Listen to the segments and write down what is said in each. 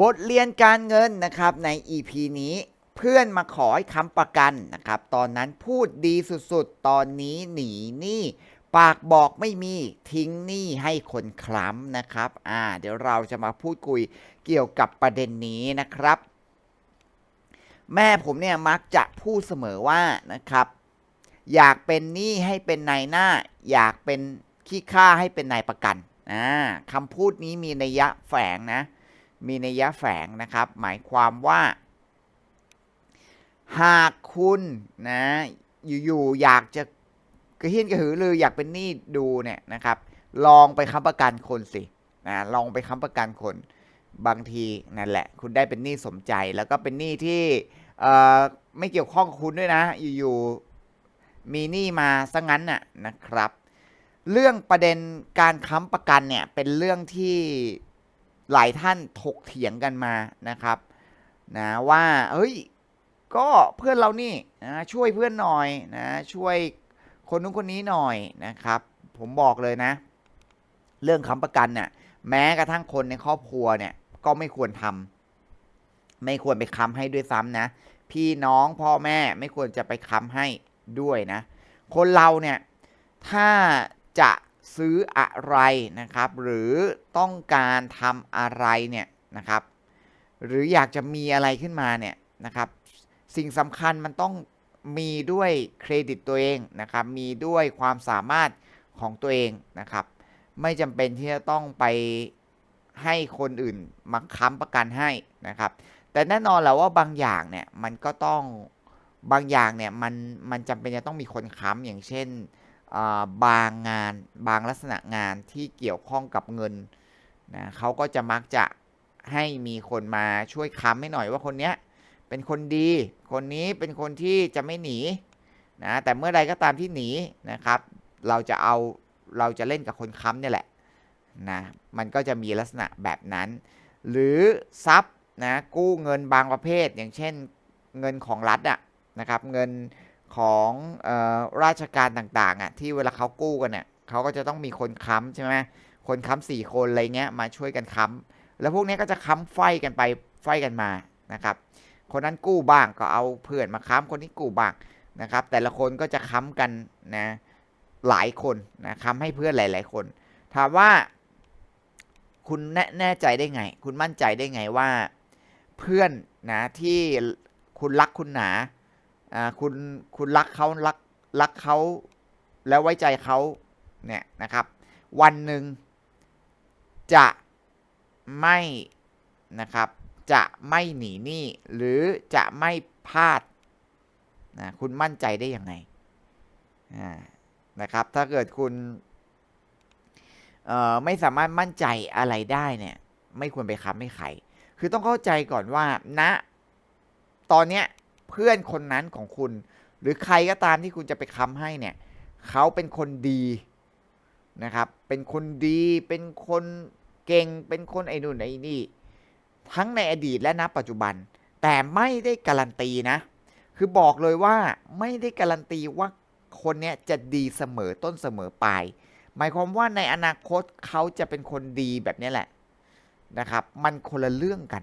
บทเรียนการเงินนะครับใน EP นี้เพื่อนมาขอให้ค้ำประกันนะครับ ตอนนั้นพูดดีสุดๆ ตอนนี้หนีหนี้ปากบอกไม่มีทิ้งหนี้ให้คนคล้ำนะครับ อ่า เดี๋ยวเราจะมาพูดคุยเกี่ยวกับประเด็นนี้นะครับ แม่ผมเนี่ยมักจะพูดเสมอว่านะครับ อยากเป็นหนี้ให้เป็นนายหน้า อยากเป็นขี้ข้าให้เป็นนายประกันอ่าคำพูดนี้มีนัยยะแฝงนะ มีนัยยะแฝงนะครับ หมายความว่า หากคุณนะอยู่ๆอยากจะกระเฮี้ยนกระหือรืออยากเป็นหนี้ดูเนี่ยนะครับ ลองไปค้ำประกันคนสินะลองไปค้ำประกันคนบางทีนั่นแหละ คุณได้เป็นหนี้สมใจ แล้วก็เป็นหนี้ที่ไม่เกี่ยวข้องกับคุณด้วยนะ อยู่ๆมีหนี้มาซะงั้นน่ะนะครับ เรื่องประเด็นการค้ำประกันเนี่ยเป็นเรื่องที่ หลายท่านถกเถียงกันมานะครับนะว่าเฮ้ยก็เพื่อนเรานี่นะช่วยเพื่อนหน่อยนะช่วยคนนู้นคนนี้หน่อยนะครับ ผมบอกเลยนะ เรื่องค้ำประกันเนี่ยแม้กระทั่งคนในครอบครัวเนี่ยก็ไม่ควรทำไม่ควรไปค้ำให้ด้วยซ้ำนะ พี่น้องพ่อแม่ไม่ควรจะไปค้ำให้ด้วยนะ คนเราเนี่ยถ้าจะ ซื้ออะไรนะครับ หรือต้องการทำอะไรเนี่ยนะครับ หรืออยากจะมีอะไรขึ้นมาเนี่ยนะครับ สิ่งสำคัญมันต้องมีด้วยเครดิตตัวเองนะครับ มีด้วยความสามารถของตัวเองนะครับ ไม่จำเป็นที่จะต้องไปให้คนอื่นมาค้ำประกันให้นะครับ แต่แน่นอนแหละว่าบางอย่างเนี่ยมันก็ต้องบางอย่างเนี่ยมันมันจำเป็นจะต้องมีคนค้ำอย่างเช่น บางงานบางลักษณะงานที่เกี่ยวข้องกับเงินนะเขาก็จะมักจะให้มีคนมาช่วยค้ำให้หน่อยว่าคนเนี้ยเป็นคนดี คนนี้เป็นคนที่จะไม่หนีนะแต่เมื่อใดก็ตามที่หนีนะครับ เราจะเอาเราจะเล่นกับคนค้ำเนี่ยแหละนะมันก็จะมีลักษณะแบบนั้น หรือทรัพย์นะกู้เงินบางประเภท อย่างเช่นเงินของรัฐอะนะครับเงิน ของออราชการต่างๆอะที่เวลาเขากู้กันเนี่ยเขาก็จะต้องมีคนค้ำใช่ไหมคนค้ำสี่คนอะไรเงี้ยมาช่วยกันค้ำแล้วพวกนี้ก็จะค้ำไฟกันไปไฟกันมานะครับ คนนั้นกู้บ้างก็เอาเพื่อนมาค้ำคนนี้กู้บ้างนะครับ แต่ละคนก็จะค้ำกันนะหลายคนนะค้ำให้เพื่อนหลาย ๆ คน ถามว่าคุณแน่แน่ใจได้ไง คุณมั่นใจได้ไงว่า เพื่อนนะที่คุณรักคุณหนา อ่าคุณคุณรักเขารักรักเขาแล้วไว้ใจเขาเนี่ยนะครับ วันหนึ่งจะไม่นะครับ จะไม่หนีหนี้หรือจะไม่พลาดนะคุณมั่นใจได้ยังไงนะครับ ถ้าเกิดคุณไม่สามารถมั่นใจอะไรได้เนี่ย ไม่ควรไปค้ำให้ใคร คือต้องเข้าใจก่อนว่าณนะตอนเนี้ย เพื่อนคนนั้นของคุณ หรือใครก็ตามที่คุณจะไปค้ำให้เนี่ยเขาเป็นคนดีนะครับ เป็นคนดี เป็นคนเก่ง เป็นคนไอ้นู่นไอ้นี่ ทั้งในอดีตและณปัจจุบัน แต่ไม่ได้การันตีนะ คือบอกเลยว่าไม่ได้การันตีว่าคนเนี้ยจะดีเสมอต้นเสมอปลาย หมายความว่าในอนาคตเขาจะเป็นคนดีแบบนี้แหละนะครับ มันคนละเรื่องกัน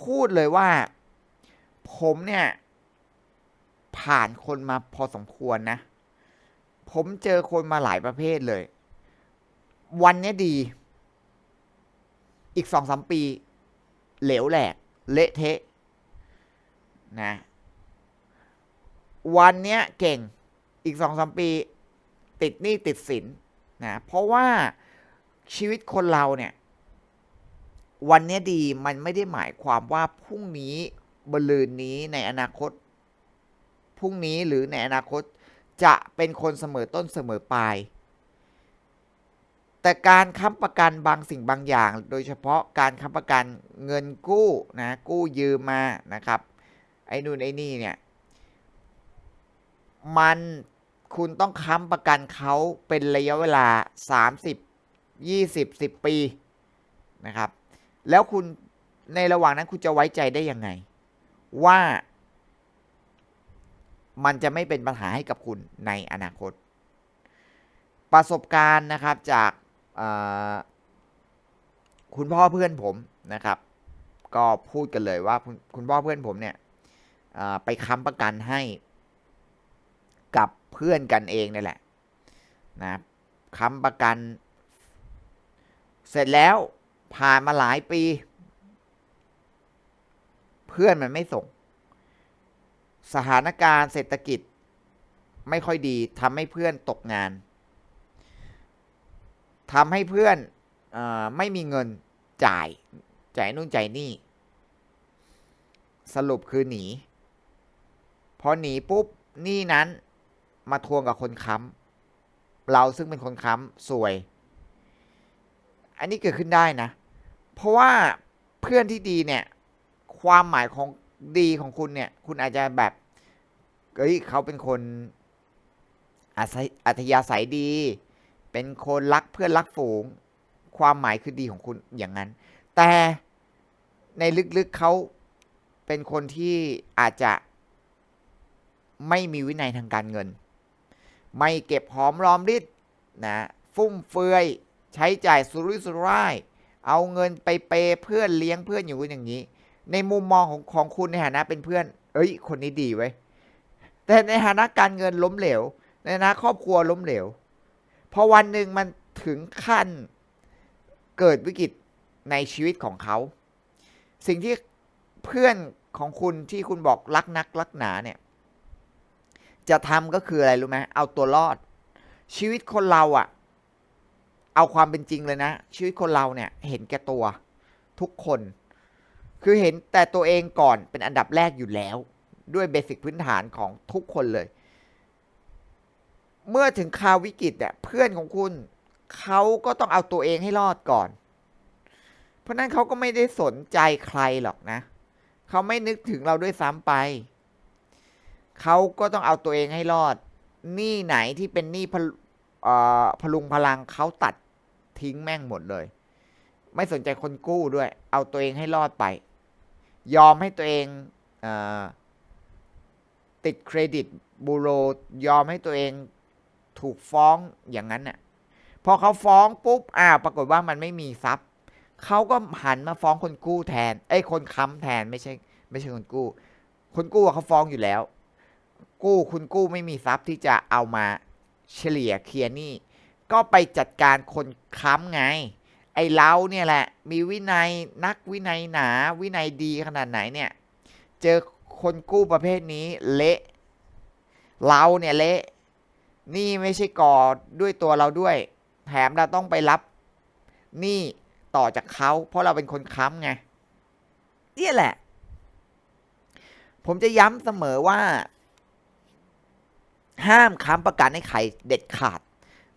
พูดเลยว่า ผมเนี่ย ผ่านคนมาพอสมควรนะ ผมเจอคนมาหลายประเภทเลย วันเนี้ยดี อีกสองสามปี เหลวแหลก เละเทะ นะ วันเนี้ยเก่ง อีกสองสามปี ติดหนี้ติดสินนะ เพราะว่าชีวิตคนเราเนี่ย วันเนี้ยดีมันไม่ได้หมายความว่าพรุ่งนี้ บลืนนี้ในอนาคต พรุ่งนี้หรือในอนาคตจะเป็นคนเสมอต้นเสมอปลาย แต่การค้ำประกันบางสิ่งบางอย่าง โดยเฉพาะการค้ำประกันเงินกู้นะกู้ยืมมานะครับ ไอ้นู่นไอ้นี่เนี่ย มันคุณต้องค้ำประกันเขาเป็นระยะเวลา 30 20 10 ปีนะครับ แล้วคุณในระหว่างนั้นคุณจะไว้ใจได้ยังไง ว่ามันจะไม่เป็นปัญหาให้กับคุณในอนาคต ประสบการณ์นะครับจากคุณพ่อเพื่อนผมนะครับ ก็พูดกันเลยว่าคุณพ่อเพื่อนผมเนี่ยไปค้ำประกันให้กับเพื่อนกันเองนี่แหละนะค้ำประกัน เสร็จแล้วผ่านมาหลายปี เพื่อนมันไม่ส่ง สถานการณ์เศรษฐกิจไม่ค่อยดีทำให้เพื่อนตกงานทำให้เพื่อนอไม่มีเงินจ่ายจ่ายนู่นจ่ายนี่ สรุปคือหนี พอหนีปุ๊บหนี่นั้นมาทวงกับคนค้ำเราซึ่งเป็นคนค้ำสวย อันนี้เกิดขึ้นได้นะ เพราะว่าเพื่อนที่ดีเนี่ย ความหมายของดีของคุณเนี่ย คุณอาจจะแบบเฮ้ยเขาเป็นคนอัธยาศัยดี เป็นคนรักเพื่อนรักฝูง ความหมายคือดีของคุณอย่างนั้น แต่ในลึกๆเขาเป็นคนที่อาจจะไม่มีวินัยทางการเงิน ไม่เก็บหอมรอมริดนะฟุ่มเฟือยใช้จ่ายสุรุ่ยสุร่าย เอาเงินไปเปย์เพื่อนเลี้ยงเพื่อนอยู่อย่างนี้ ในมุมมองของของคุณในฐานะเป็นเพื่อน เอ้ย คนนี้ดีไว้แต่ในฐานะการเงินล้มเหลว ในฐานะครอบครัวล้มเหลว พอวันหนึ่งมันถึงขั้นเกิดวิกฤตในชีวิตของเขา สิ่งที่เพื่อนของคุณที่คุณบอกรักนักรักหนาเนี่ย จะทำก็คืออะไรรู้ไหมเอาตัวรอด ชีวิตคนเราอะเอาความเป็นจริงเลยนะ ชีวิตคนเราเนี่ย เห็นแก่ตัว ทุกคน คือเห็นแต่ตัวเองก่อนเป็นอันดับแรกอยู่แล้ว ด้วยเบสิกพื้นฐานของทุกคนเลย เมื่อถึงคราววิกฤตเนี่ยเพื่อนของคุณเขาก็ต้องเอาตัวเองให้รอดก่อน เพราะนั้นเขาก็ไม่ได้สนใจใครหรอกนะ เขาไม่นึกถึงเราด้วยซ้ำไป เขาก็ต้องเอาตัวเองให้รอดหนี้ไหนที่เป็นหนี้พพลุงพลังเขาตัดทิ้งแม่งหมดเลย ไม่สนใจคนกู้ด้วย เอาตัวเองให้รอดไป ยอมให้ตัวเองอติดเครดิตบูโรยอมให้ตัวเองถูกฟ้องอย่างนั้นน่ะพอเขาฟ้องปุ๊บอ้าวปรากฏว่ามันไม่มีทรัพย์เขาก็หันมาฟ้องคนกู้แทนเอ้คนค้ำแทนไม่ใช่ ไม่ใช่คนกู้ คนกู้เขาฟ้องอยู่แล้ว กู้คุณกู้ไม่มีทรัพย์ที่จะเอามาเฉลี่ยเคลียร์หนี้ก็ไปจัดการคนค้ำไง ไอ้เราเนี่ยแหละ มีวินัยนักวินัยหนา วินัยดีขนาดไหนเนี่ย เจอคนกู้ประเภทนี้เละ เราเนี่ยเละ นี่ไม่ใช่ก่อด้วยตัวเราด้วย แถมเราต้องไปรับหนี้ต่อจากเขาเพราะเราเป็นคนค้ำไงเนี่ยแหละ ผมจะย้ำเสมอว่า ห้ามค้ำประกันให้ใครเด็ดขาด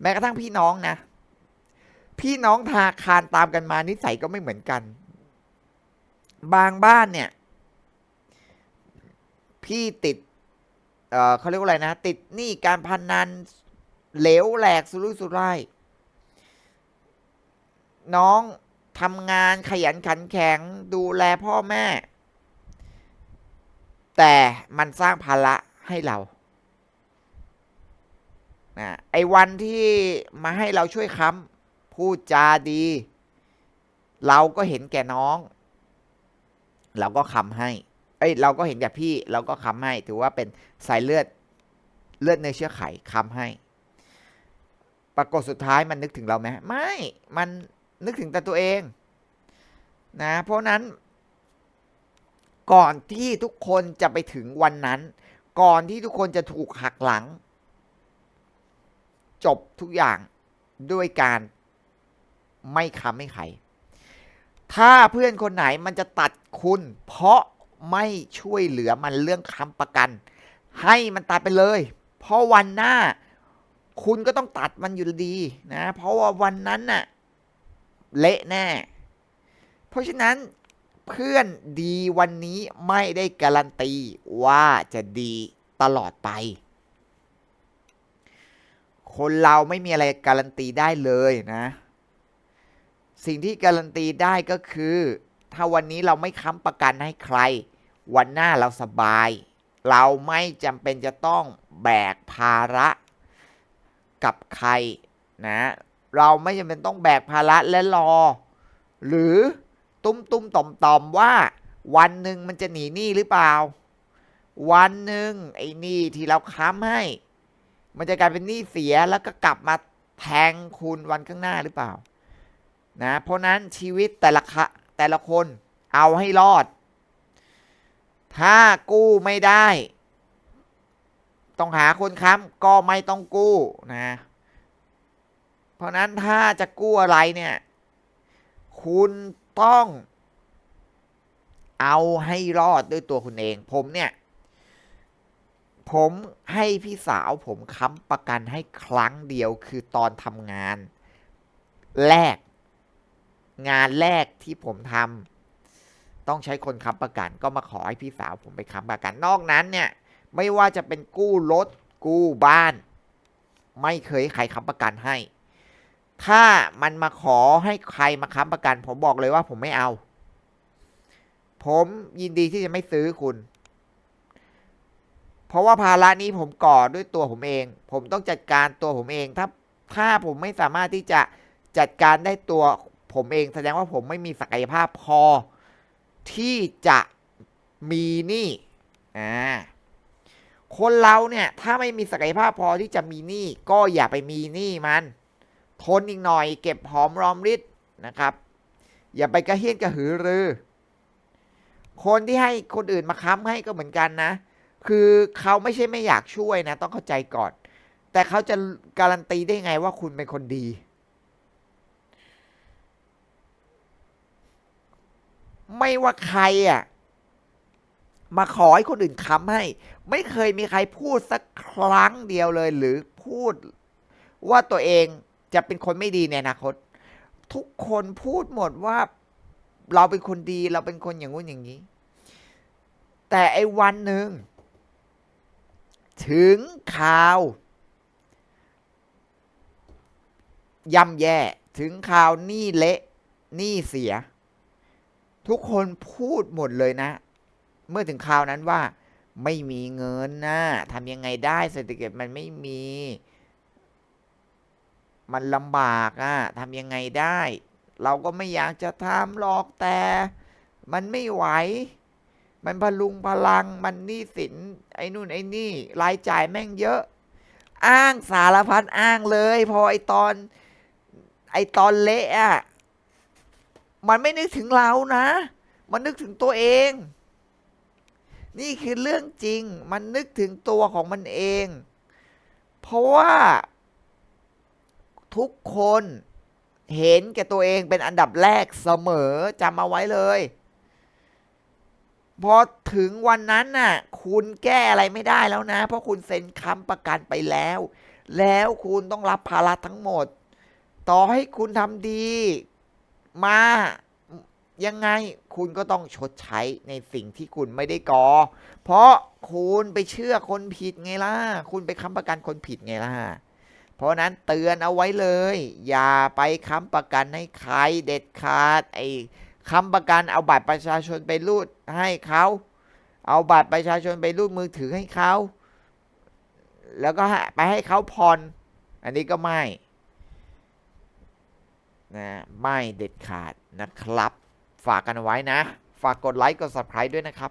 แม้กระทั่งพี่น้องนะ พี่น้องธนาคารตามกันมานิสัยก็ไม่เหมือนกัน บางบ้านเนี่ย พี่ติด เออเขาเรียกว่าอะไรนะ ติดหนี้การพนนันเหลวแหลกสุรุ่ยสุร่ายน้องทำงานขยันขันแข็งดูแลพ่อแม่ แต่มันสร้างภาระให้เรานะไอ้วันที่มาให้เราช่วยค้ำ พูดจาดี เราก็เห็นแก่น้อง เราก็คำให้ เอ้ย เราก็เห็นแก่พี่ เราก็คำให้ ถือว่าเป็นสายเลือดเลือดในเชื้อไขคำให้ ปรากฏสุดท้ายมันนึกถึงเราไหมไม่ มันนึกถึงแต่ตัวเองนะ เพราะนั้น ก่อนที่ทุกคนจะไปถึงวันนั้น ก่อนที่ทุกคนจะถูกหักหลัง จบทุกอย่างด้วยการ ไม่ค้ำไม่ไขถ้าเพื่อนคนไหนมันจะตัดคุณ เพราะไม่ช่วยเหลือมันเรื่องค้ำประกัน ให้มันตัดไปเลย เพราะวันหน้า คุณก็ต้องตัดมันอยู่ดีนะ เพราะว่าวันนั้นน่ะเละแน่ เพราะฉะนั้นเพื่อนดีวันนี้ไม่ได้การันตีว่าจะดีตลอดไป คนเราไม่มีอะไรการันตีได้เลยนะ สิ่งที่การันตีได้ก็คือ ถ้าวันนี้เราไม่ค้ำประกันให้ใคร วันหน้าเราสบาย เราไม่จำเป็นจะต้องแบกภาระกับใครนะเราไม่จำเป็นต้องแบกภาระและรอ หรือตุ้มตุ้มต่อมต่อมว่า วันหนึ่งมันจะหนีหนี้หรือเปล่า วันหนึ่งไอ้หนี้ที่เราค้ำให้ มันจะกลายเป็นหนี้เสียแล้วก็กลับมาแทงคุณวันข้างหน้าหรือเปล่า นะเพราะนั้นชีวิตแต่ละคะแต่ละคนเอาให้รอด ถ้ากู้ไม่ได้ ต้องหาคนค้ำก็ไม่ต้องกู้นะ เพราะนั้นถ้าจะกู้อะไรเนี่ย คุณต้องเอาให้รอดด้วยตัวคุณเอง ผมเนี่ย ผมให้พี่สาวผมค้ำประกันให้ครั้งเดียวคือตอนทำงาน แรก งานแรกที่ผมทำต้องใช้คนค้ำประกัน ก็มาขอให้พี่สาวผมไปค้ำประกัน นอกนั้นเนี่ย ไม่ว่าจะเป็นกู้รถกู้บ้าน ไม่เคยให้ใครค้ำประกันให้ ถ้ามันมาขอให้ใครมาค้ำประกัน ผมบอกเลยว่าผมไม่เอา ผมยินดีที่จะไม่ซื้อคุณ เพราะว่าภาระนี้ผมก่อด้วยตัวผมเอง ผมต้องจัดการตัวผมเอง ถ้าถ้าผมไม่สามารถที่จะจัดการได้ตัว ผมเองแสดงว่าผมไม่มีศักยภาพพอ ที่จะมีหนี้อ่าคนเราเนี่ยถ้าไม่มีศักยภาพพอที่จะมีหนี้ก็อย่าไปมีหนี้มัน ทนอีกหน่อย เก็บหอมรอมริดนะครับ อย่าไปกระเฮี้ยนกระหือรือ คนที่ให้คนอื่นมาค้ำให้ก็เหมือนกันนะ คือเขาไม่ใช่ไม่อยากช่วยนะ ต้องเข้าใจก่อน แต่เขาจะการันตีได้ไงว่าคุณเป็นคนดี ไม่ว่าใครอะมาขอให้คนอื่นค้ำให้ ไม่เคยมีใครพูดสักครั้งเดียวเลย หรือพูดว่าตัวเองจะเป็นคนไม่ดีในอนาคต ทุกคนพูดหมดว่าเราเป็นคนดีเราเป็นคนอย่างงู้นอย่างนี้ แต่ไอ้วันหนึ่ง ถึงข่าวย่ำแย่ ถึงข่าวนี้เละนี้เสีย ทุกคนพูดหมดเลยนะ เมื่อถึงคราวนั้นว่า ไม่มีเงินนะทำยังไงได้เศรษฐกิจมันไม่มี มันลำบากอะ่ะทำยังไงได้ เราก็ไม่อยากจะทำหรอกแต่ มันไม่ไหว มันพลุงพลังมันหนี้สิน ไอ้นู่นไอ้นี่รายจ่ายแม่งเยอะ อ้างสารพัดอ้างเลย พอไอตอน ไอตอนเละอะ มันไม่นึกถึงเรานะ มันนึกถึงตัวเอง นี่คือเรื่องจริง มันนึกถึงตัวของมันเอง เพราะว่า ทุกคนเห็นแก่ตัวเองเป็นอันดับแรกเสมอจำเอาไว้เลยพอถึงวันนั้นน่ะ คุณแก้อะไรไม่ได้แล้วนะ เพราะคุณเซ็นค้ำประกันไปแล้ว แล้วคุณต้องรับภาระทั้งหมด ต่อให้คุณทำดี มายังไงคุณก็ต้องชดใช้ในสิ่งที่คุณไม่ได้ก่อ เพราะคุณไปเชื่อคนผิดไงล่ะ คุณไปค้ำประกันคนผิดไงล่ะ เพราะนั้นเตือนเอาไว้เลย อย่าไปค้ำประกันให้ใครเด็ดขาด ไอ้ค้ำประกันเอาบัตรประชาชนไปรูดให้เขา เอาบัตรประชาชนไปรูดมือถือให้เขา แล้วก็ไปให้เขาผ่อน อันนี้ก็ไม่ นะไม่เด็ดขาดนะครับ ฝากกันไว้นะ ฝากกดไลค์กด subscribe ด้วยนะครับ